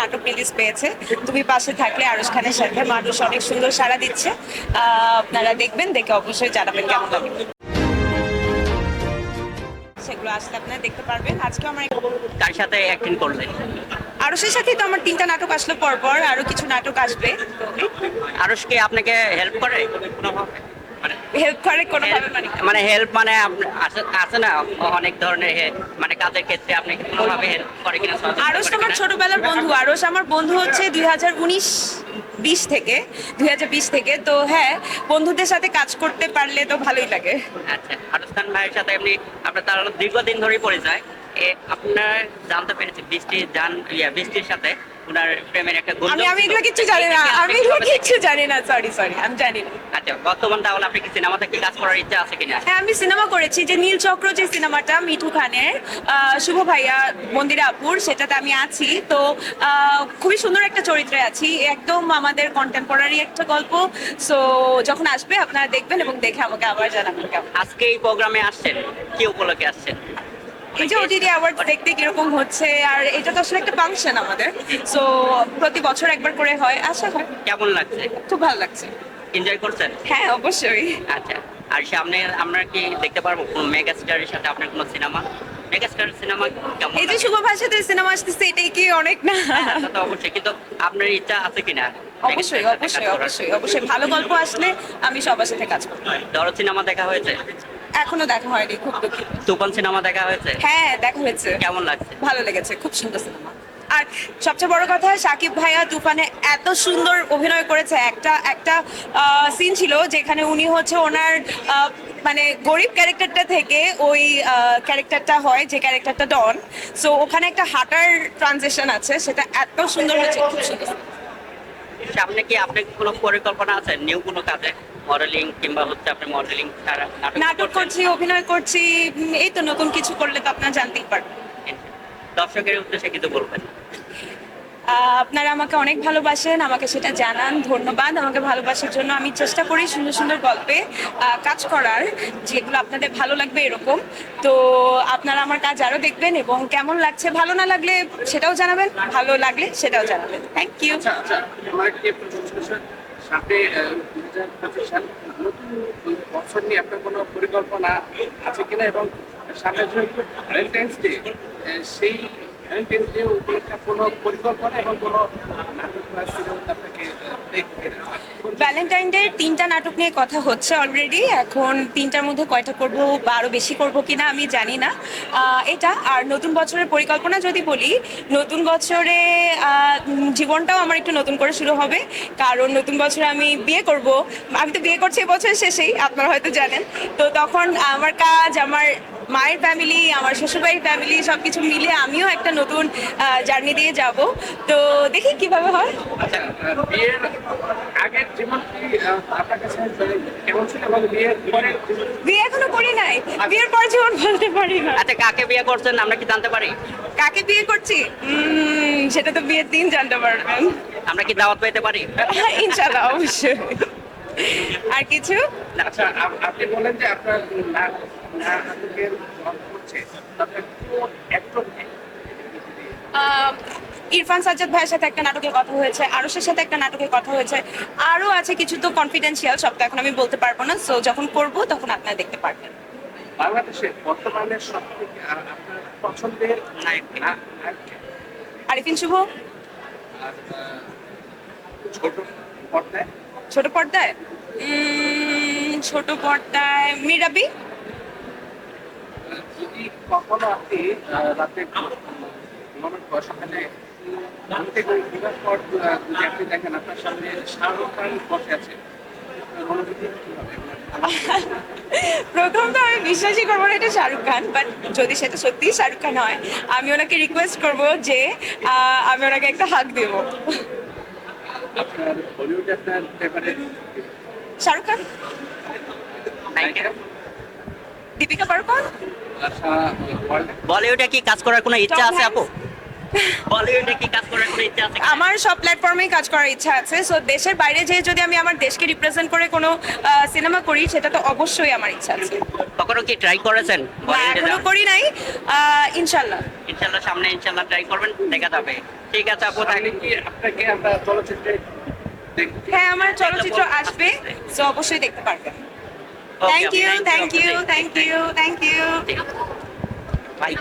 নাটক রিলিজ পেয়েছে। তুমি পাশে থাকলে আরশ খানের সাথে মানুষ অনেক সুন্দর সাড়া দিচ্ছে। আপনারা দেখবেন দেখে অবশ্যই জানাবেন কেমন লাগে। সেগুলো আসলে আপনারা দেখতে পারবেন। আজকে আমার কার সাথে অ্যাক্টিং করলেন আরশের সাথেই তো আমার তিনটা নাটক আসলো পরপর আরও কিছু নাটক আসবে। আরস কি আপনাকে হেল্প করে? হেল্প করে কোনোভাবে মানে? মানে হেল্প মানে আছে আছে না? অনেক ধরনের মানে কাজের ক্ষেত্রে আপনি কোনোভাবে হেল্প করে কিনা তো আমার ছোটবেলার বন্ধু। আরশ আমার বন্ধু হচ্ছে দুই হাজার উনিশ বিশ থেকে দুই হাজার বিশ থেকে। তো হ্যাঁ বন্ধুদের সাথে কাজ করতে পারলে তো ভালোই লাগে। আচ্ছা আরস খান ভাইয়ের সাথে এমনি আপনার তার দীর্ঘদিন ধরেই পরিচয়। এ আপনার জানতে পেরেছি বৃষ্টি জান ইয়া বৃষ্টির সাথে। ওনার প্রেমের একটা আমি আমি। এগুলো কিচ্ছু জানি না। আমি এগুলো কিচ্ছু জানি না সরি সরি আমি জানি না। আচ্ছা বর্তমান তাহলে আপনি কি সিনেমাতে কি কাজ করার ইচ্ছা আছে কিনা? হ্যাঁ আমি সিনেমা করেছি যে নীল চক্র যে সিনেমাটা মিঠু খানের শুভ ভাইয়া মন্দিরা আপুর সেটাতে আমি আছি। তো আহ, খুবই সুন্দর একটা চরিত্রে আছি। একদম আমাদের কন্টেম্পোরারি একটা গল্প। সো যখন আসবে আপনারা দেখবেন এবং দেখে আমাকে আবার জানাবেন আজকে এই প্রোগ্রামে আসছেন কি উপলক্ষে আসছেন? এই যে ওটিডি অ্যাওয়ার্ড দেখতে কীরকম হচ্ছে আর এটা তো আসলে একটা ফাংশন আমাদের। সো প্রতি বছর একবার করে হয় আশা হয় কেমন লাগছে? খুব ভালো লাগছে। এনজয় করছেন? হ্যাঁ অবশ্যই। আচ্ছা আর সামনে আমরা কি দেখতে পারব কোন সাথে আপনার কোনো সিনেমা মেগা স্টারের সিনেমা কেমন এই যে শুভ ভাষাতে সিনেমা আসতেছে এটাই কি অনেক না? তো অবশ্যই কিন্তু আপনার ইচ্ছা আছে কিনা? অবশ্যই অবশ্যই অবশ্যই অবশ্যই। ভালো গল্প আসলে আমি সবার সাথে কাজ করব দরদ সিনেমা দেখা হয়েছে? এখনও দেখা হয়নি খুব দুঃখিত। তুফান সিনেমা দেখা হয়েছে? হ্যাঁ দেখা হয়েছে। কেমন লাগছে? ভালো লেগেছে খুব সুন্দর সিনেমা। আর সবচেয়ে বড় কথা সাকিব ভাইয়া তুফানে এত সুন্দর অভিনয় করেছে। একটা একটা সিন ছিল যেখানে উনি হচ্ছে ওনার মানে গরিব ক্যারেক্টারটা থেকে ওই ক্যারেক্টারটা হয় যে ক্যারেক্টারটা ডন। সো ওখানে একটা হাঁটার ট্রানজেকশন আছে সেটা এত সুন্দর হয়েছে খুব সুন্দর। সামনে কি আপনার কোনো পরিকল্পনা আছে নিউ কোনো কাজে? মডেলিং কিংবা হচ্ছে আপনি মডেলিং ছাড়া নাটক? করছি অভিনয় করছি এই তো নতুন কিছু করলে তো আপনারা জানতেই পারবেন দর্শকের উদ্দেশ্যে কিছু বলবেন আপনারা আমাকে অনেক ভালোবাসেন আমাকে সেটা জানান ধন্যবাদ আমাকে ভালোবাসার জন্য আমি চেষ্টা করি সুন্দর সুন্দর গল্পে কাজ করার যেগুলো আপনাদের ভালো লাগবে এরকম তো আপনারা আমার কাজ আরও দেখবেন এবং কেমন লাগছে ভালো না লাগলে সেটাও জানাবেন ভালো লাগলে সেটাও জানাবেন থ্যাংক ইউ ছিল, সামনে হাজার পঁচিশ সাল নতুন বছর নিয়ে আপনার কোনো পরিকল্পনা আছে কিনা এবং সামনে যেহেতু ভ্যালেন্টাইন্স ডে সেই ভ্যালেন্টাইন্স ডে উপলক্ষে কোনো পরিকল্পনা এবং কোনো নাটক বা সিনেমা ভ্যালেন্টাইন ডে তিনটা নাটক নিয়ে কথা হচ্ছে অলরেডি এখন তিনটার মধ্যে কয়টা করব বা আরও বেশি করব কিনা আমি জানি না। এটা আর নতুন বছরের পরিকল্পনা যদি বলি, নতুন বছরে জীবনটাও আমার একটু নতুন করে শুরু হবে। কারণ নতুন বছরে আমি বিয়ে করব। আমি তো বিয়ে করছি এবছর শেষেই, আপনারা হয়তো জানেন। তো তখন আমার কাজ, আমার মায়ের ফ্যামিলি আমার শ্বশুরবাড়ির ফ্যামিলি সব কিছু মিলে আমিও একটা নতুন জার্নি দিয়ে যাব। তো দেখি কীভাবে হয়। আচ্ছা বিয়ের আগের জীবন কি আপনার কাছে কেমন ছিল? এবং বিয়ের পরের বিয়ে এখনও করি নাই। বিয়ের পর জীবন বলতে পারি না। আচ্ছা কাকে বিয়ে করছেন? আমরা কি জানতে পারি? কাকে বিয়ে করছি? উম, সেটা তো বিয়ের দিন জানতে পারবেন। আমরা কি দাওয়াত পেতে পারি? ইনশাল্লাহ অবশ্যই। আর কিছু? আচ্ছা আপনি বলেন যে আপনার না- নাটকের গল্প হচ্ছে আপনার কোন অ্যাক্টরকে আহ, ইরফান সাজ্জাদ ভাইয়ের সাথে একটা নাটকে কথা হয়েছে আরশের সাথে একটা নাটকে কথা হয়েছে আরও আছে কিছু তো কনফিডেন্সিয়াল সব তো এখন আমি বলতে পারব না। সো যখন করব তখন আপনারা দেখতে পারবেন। বাংলাদেশে বর্তমানে আপনার পছন্দের নায়ক না- আরিফিন শুভ? ছোট পর্দায়? ছোট পর্দায়? ছোট পর্দায় মিরাবি? যদি কখনো আপনি রাতে সকালে প্রথম তো আমি বিশ্বাসই করব না এটা শাহরুখ খান বাট যদি সেটা সত্যিই শাহরুখ খান হয় আমি ওনাকে রিকোয়েস্ট করব যে আমি ওনাকে একটা হাক দেব। বলিউডে শাহরুখ খান? দীপিকা পাড়ুকোন? ওয়ার্ল্ড বলিউডে কি কাজ করার কোনো ইচ্ছা আছে আপু? বলিউডে কি কাজ করার কোনো ইচ্ছা আছে আমার সব প্ল্যাটফর্মেই কাজ করার ইচ্ছা আছে। সো দেশের বাইরে যেয়ে যদি আমি আমার দেশকে রিপ্রেজেন্ট করে কোনো সিনেমা করি সেটা তো অবশ্যই আমার ইচ্ছা আছে। কখনো কি ট্রাই করেছেন এখনও করি নাই। ইনশাল্লাহ ইনশাল্লাহ সামনে ইনশাল্লাহ ট্রাই করবেন দেখা যাবে। ঠিক আছে আপু তাহলে। কি আপনাকে আমরা চলচ্চিত্রে দেখতে হ্যাঁ আমার চলচ্চিত্র আসবে সো অবশ্যই দেখতে পারবেন। Thank you thank you thank you thank you bye